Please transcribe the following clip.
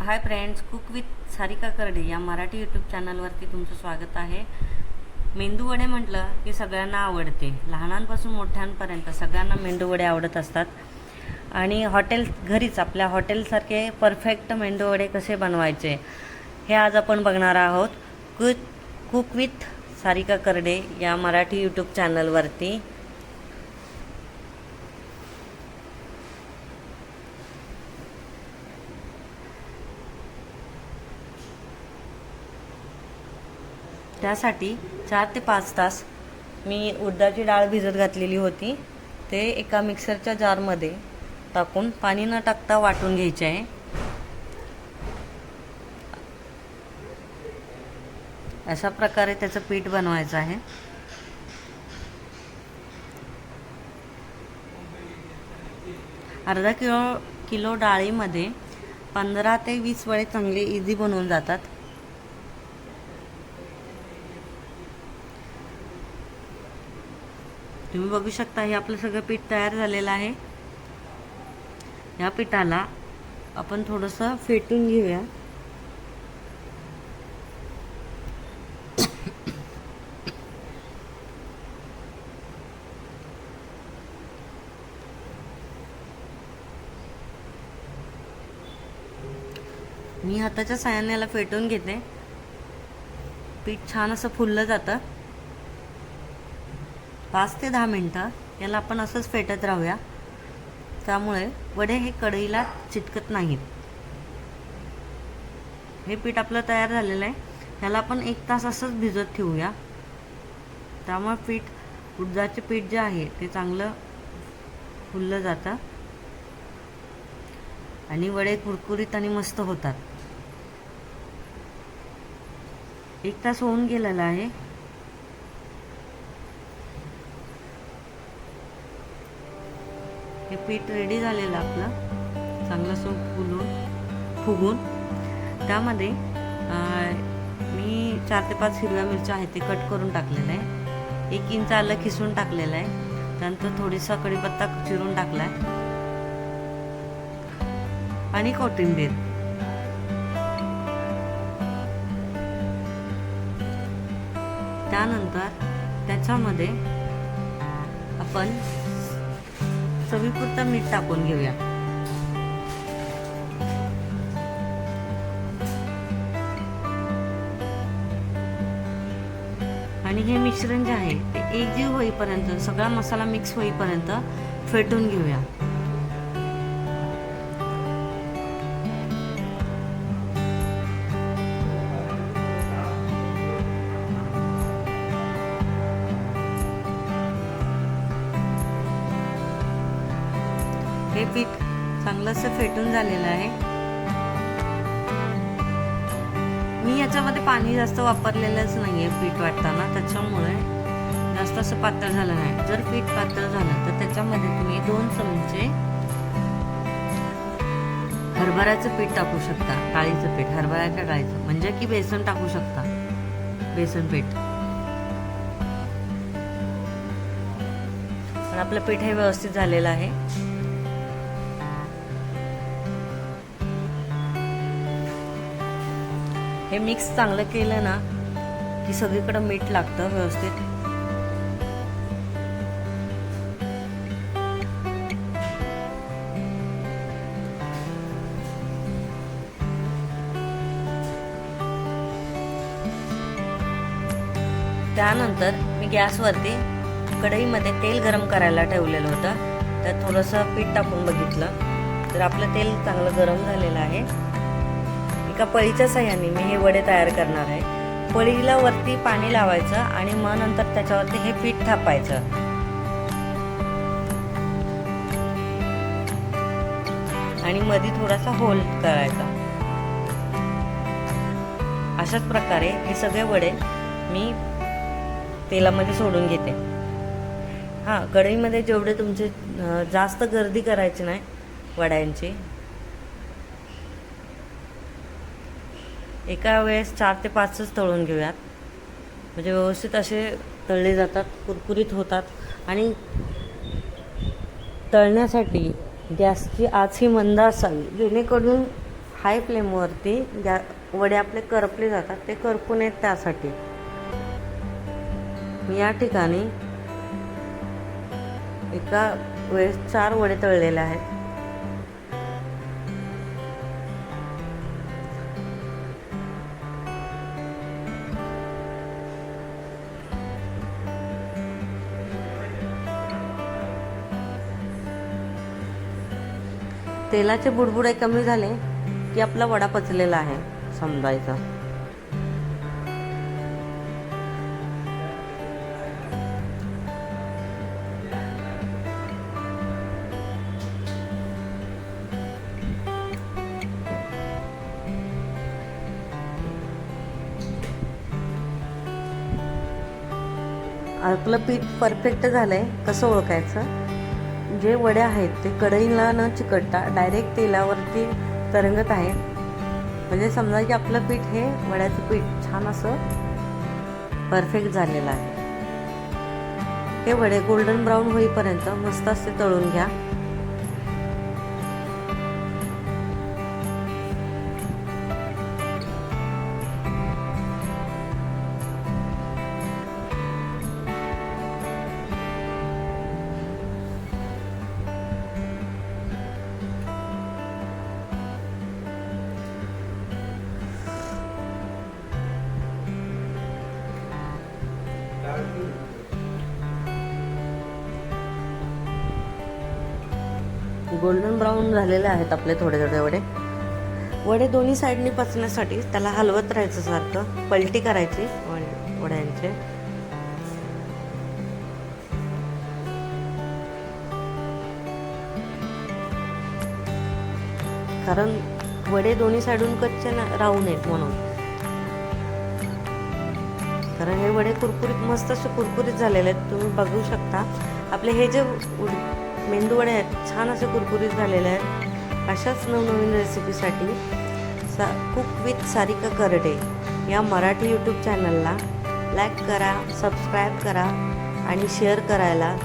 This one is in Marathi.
Hi friends cook with Sarika Karade या मराठी यूट्यूब चॅनलवरती तुमचं स्वागत आहे. मेंदू वडे म्हटलं की सगळ्यांना आवडते. लहानांपासून मोठ्यांपर्यंत सगळ्यांना मेंदूवडे आवडत असतात. आणि हॉटेल घरीच आपल्या हॉटेलसारखे परफेक्ट मेंदूवडे कसे बनवायचे हे आज आपण बघणार आहोत. Cook cook with Sarika Karade या मराठी यूट्यूब चॅनलवरती त्यासाठी चार ते पाच तास मी उडदाची डाळ भिजत घातलेली होती. ते एका मिक्सरच्या जारमध्ये टाकून पाणी न टाकता वाटून घ्यायचे आहे. अशा प्रकारे त्याचं पीठ बनवायचं आहे. अर्धा किलो किलो डाळीमध्ये पंधरा ते वीस वडे चांगले इझी बनवून जातात. तुम्ही बघू शकता हे आपलं सगळं पीठ तयार झालेलं आहे. या पिठाला आपण थोडंसं फेटून घेऊया. मी हाताच्या साह्याने याला फेटून घेते. पीठ छान असं फुललं जातं. पाच ते दहा मिनटं याला आपण असंच फेटत राहूया. त्यामुळे वडे हे कढईला चिटकत नाहीत. हे पीठ आपलं तयार झालेलं आहे. ह्याला आपण एक तास असंच भिजत ठेवूया. त्यामुळे पीठ उडदाचे पीठ जे आहे ते चांगलं फुललं जातं. आणि वडे कुरकुरीत आणि मस्त होतात. एक तास होऊन गेलेला आहे. हे पीठ रेडी झालेलं आपलं. चांगलं सूप फुलून फुगून. त्यामध्ये मी चार ते पाच हिरव्या मिरच्या आहेत ते कट करून टाकलेलं आहे. एक इंच आलं खिसून टाकलेलं आहे. त्यानंतर थोडीसा कढीपत्ता चिरून टाकला आहे आणि कोथिंबीर. त्यानंतर त्याच्यामध्ये आपण चवीपुरतं मीठ टाकून घेऊया. आणि हे मिश्रण जे आहे ते एकजीव होईपर्यंत सगळा मसाला मिक्स होईपर्यंत फेटून घेऊया. चांगलं असं फेटून झालेलं आहे. मी याच्यामध्ये पाणी जास्त वापरलेलंच नाही आहे पीठ वाटताना त्याच्यामुळे जास्त असं पातळ झालं नाही. जर पीठ पातळ झालं तर त्याच्यामध्ये तुम्ही दोन चमचे हरभऱ्याचं पीठ टाकू शकता. डाळीचं पीठ हरभऱ्याच्या डाळीचं. म्हणजे की बेसन टाकू शकता. बेसन पीठ. आपलं पीठ हे व्यवस्थित झालेलं आहे. हे मिक्स चांगलं केलं ना की सगळीकडं मीठ लागतं व्यवस्थित. त्यानंतर मी गॅसवरती कढईमध्ये तेल गरम करायला ठेवलेलं होतं. तर थोडंसं पीठ टाकून बघितलं. तर आपलं तेल चांगलं गरम झालेलं आहे. एका पळीच्या साह्याने मी हे वडे तयार करणार आहे. पळीला वरती पाणी लावायचं आणि मग नंतर त्याच्यावरती हे पीठ थापायचं. आणि मध्ये थोडासा होल करायचा. अशाच प्रकारे हे सगळे वडे मी तेलामध्ये सोडून घेते. हां कढईमध्ये जेवढे तुमचे जास्त गर्दी करायची नाही वड्यांची. एका वेळेस चार ते पाचच तळून घेऊयात. म्हणजे व्यवस्थित असे तळले जातात कुरकुरीत होतात. आणि तळण्यासाठी गॅसची आच ही मंद असावी. जेणेकरून हाय फ्लेमवरती गॅ वडे आपले करपले जातात ते करपू नयेत त्यासाठी. मी या ठिकाणी एका वेळेस चार वडे तळलेले आहेत. तेलाचे बुडबुडे कमी झाले की आपला वडा पचलेला आहे समजायचा. आपलं पीठ परफेक्ट झालंय. कसं ओळखायचं? जे वडे आहेत ते कढईला न चिकटता डायरेक्ट तेलावरती तरंगत आहे. म्हणजे समजा की आपलं पीठ हे वड्याचं पीठ छान असं परफेक्ट झालेलं आहे. हे वडे गोल्डन ब्राऊन होईपर्यंत मस्त असे तळून घ्या. गोल्डन ब्राऊन झालेले आहेत आपले थोडे थोडे वडे. वडे दोन्ही साईडनी पचण्यासाठी त्याला हलवत राहायचं सारखं पलटी करायची वड- वड्यांचे. कारण वडे दोन्ही साईडून कच्चे ना राहू नयेत म्हणून. कारण हे वडे कुरकुरीत मस्त असे कुरकुरीत झालेले आहेत तुम्ही बघू शकता. आपले हे जे मेंदूवडे आहेत छान असे कुरकुरीत झालेले आहेत. अशाच नवनवीन रेसिपीसाठी सा कुक विथ सारिका करडे या मराठी यूट्यूब चॅनलला लाईक करा सबस्क्राईब करा आणि शेअर करायला